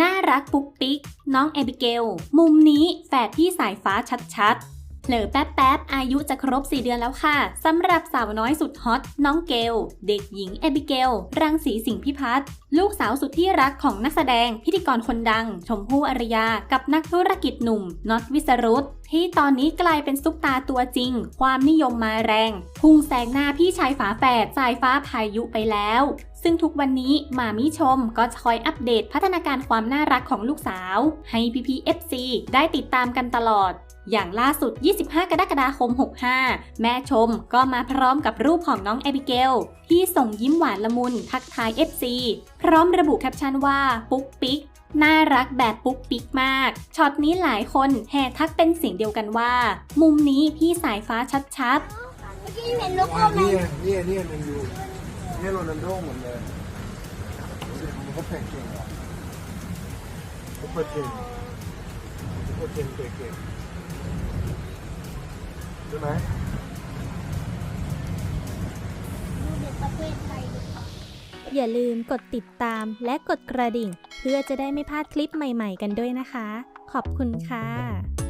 น่ารักปุ๊กปิ๊ก น้องเอบิเกล มุมนี้แฝดพี่สายฟ้าชัดๆ เผลอแป๊บๆ อายุจะครบ 4 เดือนแล้วค่ะสำหรับสาวน้อยสุดฮอตน้องเกล เด็กหญิงเอบิเกล รังสีสิงห์พิพัฒน์ลูกสาวสุดที่รักของนักแสดง พิธีกรคนดัง ชมพู่อารยา กับนักธุรกิจหนุ่มน็อตวิสรุตที่ตอนนี้กลายเป็นซุปตาตัวจริง ความนิยมมาแรง พุ่งแซงหน้าพี่ชายฝาแฝดสายฟ้าพายุไปแล้ว ซึ่งทุกวันนี้มามิชมก็คอยอัปเดตพัฒนาการความน่ารักของลูกสาว ให้พี่พีเอฟซีได้ติดตามกันตลอด อย่างล่าสุด 25 กรกฎาคม 65 แม่ชมก็มาพร้อมกับรูปของน้องแอบิเกล ที่ส่งยิ้มหวานละมุนทักทาย FC พร้อมระบุแคปชั่นว่า ปุ๊กปิ๊กน่ารักแบบปุ๊กปิ๊กมาก ช็อตนี้หลายคนแห่ทักเป็นเสียงเดียวกันว่า มุมนี้พี่สายฟ้าชัดๆ เมื่อกี้เห็นโลโก้อ่าไหมเนี่ยเนี่ยเนี่ยแมนยูเนี่ยโรนัลโดเหมดเลยดูสิมันก็แข่งเก่งอะซุปเปอร์เทนซุปเปอร์เทนเก่ง ช่ไหมอย่าลืมกดติดตามและกดกระดิ่ง เพื่อจะได้ไม่พลาดคลิปใหม่ๆกันด้วยนะคะ ขอบคุณค่ะ